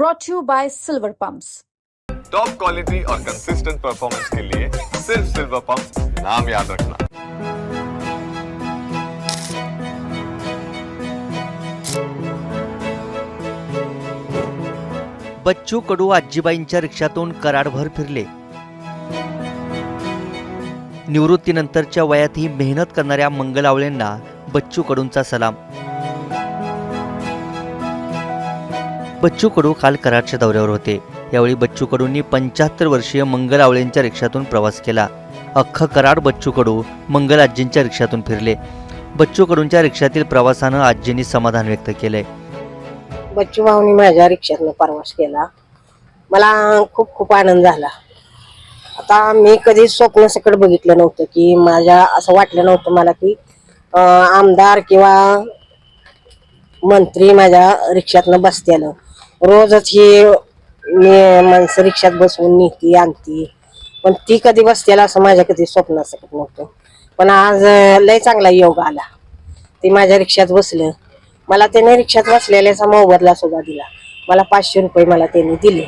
brought to you by Silver Pumps. Top quality और consistent performance के लिए सिर्फ सिल्वर पंप नाम याद रखना। बच्चू कडू आजीबाईंच्या रिक्षातून कराडभर फिरले. निवृत्तीनंतरच्या वयातही मेहनत करणाऱ्या मंगलावळेंना बच्चू कडूंचा सलाम. बच्चू कडू काल कराडच्या दौऱ्यावर होते. यावेळी बच्चू कडूंनी पंच्याहत्तर वर्षीय मंगल आवळेंच्या रिक्षातून प्रवास केला. अख्खं कराड बच्चू कडू मंगल आजींच्या रिक्षातून फिरले. बच्चू कडूंच्या रिक्षातील प्रवासानं आजींनी समाधान व्यक्त केलंय. बच्चू भाऊनी माझ्या रिक्षातनं प्रवास केला. मला खूप खूप आनंद झाला. आता मी कधी स्वप्न सकट बघितलं नव्हतं की माझ्या असं वाटलं नव्हतं मला की आमदार किंवा मंत्री माझ्या रिक्षातनं बसत्यानं. रोजच ही मी माणसं रिक्षात बसवून निघती आणती. पण ती कधी बसतेला असं माझ्या कधी स्वप्न सकट नव्हतं. पण आज लय चांगला योग आला. ते माझ्या रिक्षात बसलं. मला त्याने रिक्षात बसलेल्याचा मोबदला सुद्धा दिला. मला पाचशे रुपये मला त्याने दिले.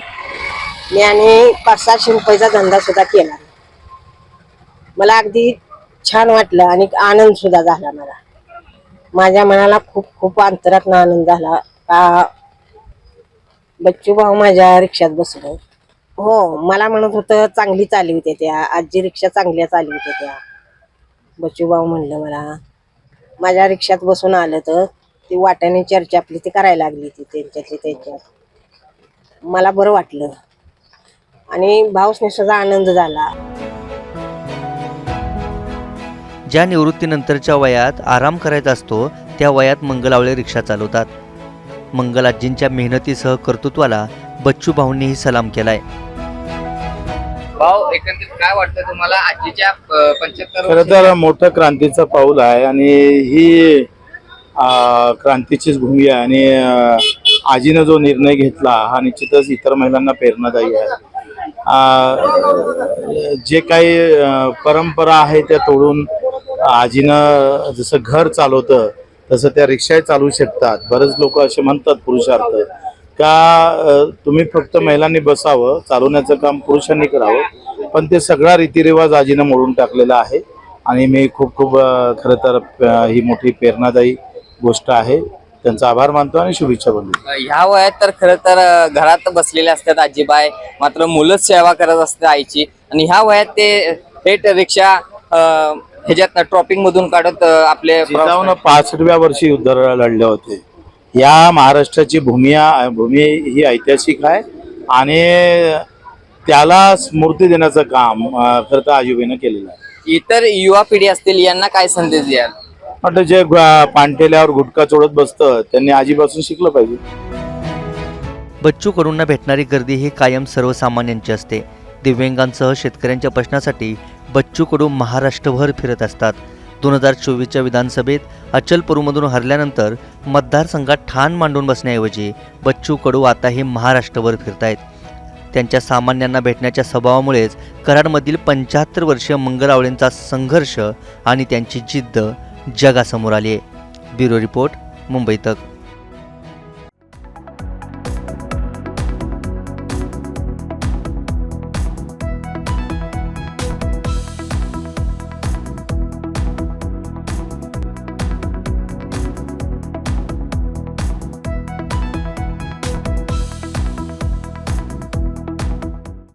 मी आणि पाच सहाशे रुपयाचा धंदा सुद्धा केला. मला अगदी छान वाटलं आणि आनंद सुद्धा झाला मला. माझ्या मनाला खूप खूप अंतरात आनंद झाला. का बच्चू भाऊ माझ्या रिक्षात बसलो हो मला म्हणत होतं चांगली चालवी त्या. आजी रिक्षा चांगल्या चालवी त्या. बच्चू भाऊ म्हणलं मला माझ्या रिक्षात बसून आलं तर ती वाट्याने चर्चा आपली ती करायला लागली ती त्यांच्यातली त्यांच्यात. मला बरं वाटलं. आणि भाऊसने सुद्धा आनंद झाला. ज्या निवृत्तीनंतरच्या वयात आराम करायचा असतो त्या वयात मंगलावळे रिक्षा चालवतात. मंगलाजींच्या मेहनतीसह कर्तृत्वाला बच्चू भाऊंनीही सलाम केलाय. भाऊ एकंदरीत काय वाटतं तुम्हाला? आजीच्या पंच्याहत्तर खरं तर मोठं क्रांतीचं पाऊल आहे आणि ही आ, क्रांतीचीच भूमी आहे आणि आजीनं जो निर्णय घेतला हा निश्चितच इतर महिलांना प्रेरणादायी आहे. आ, जे काही परंपरा आहे त्या तोडून आजीनं जसं घर चालवतं तसं त्या रिक्षाही चालवू शकतात. बरेच लोक असे म्हणतात पुरुषार्थ. का तुम्ही फक्त महिलांनी बसावं चालवण्याचं काम पुरुषांनी करावं पण ते सगळा रीतिरिवाज आजीनं मोडून टाकलेला आहे. आणि मी खूप खूप खरं तर ही मोठी प्रेरणादायी गोष्ट आहे. त्यांचा आभार मानतो आणि शुभेच्छा बनतो ह्या वयात तर खरं तर घरात बसलेले असतात आजीबाय मात्र मुलंच सेवा करत असते आईची. आणि ह्या वयात ते थेट रिक्षा ह्याच्यात ट्रॉपिंग मधून काढत आपले जिजाऊन पासष्टव्या वर्षी युद्ध लढले होते. या महाराष्ट्राची भूमी भूमी ही ऐतिहासिक आहे आणि त्याला स्मृती देण्याचं काम तर आजीबाईनं केलेलं आहे. इतर युवा पिढी असतील यांना काय संदेश द्याल? म्हटलं जे पाणटेल्यावर गुटखा चोळत बसतं त्यांनी आजीपासून शिकलं पाहिजे. बच्चू कडूंना भेटणारी गर्दी ही कायम सर्वसामान्यांची असते. दिव्यांगांसह शेतकऱ्यांच्या प्रश्नासाठी बच्चू कडू महाराष्ट्रभर फिरत असतात. दोन हजार चोवीसच्या विधानसभेत अचलपूरमधून हरल्यानंतर मतदारसंघात ठाण मांडून बसण्याऐवजी बच्चू कडू आता हे महाराष्ट्रभर फिरतायत. त्यांच्या सामान्यांना भेटण्याच्या स्वभावामुळेच कराडमधील पंच्याहत्तर वर्षीय मंगलावळेंचा संघर्ष आणि त्यांची जिद्द जगासमोर आली आहे ब्युरो रिपोर्ट मुंबई तक.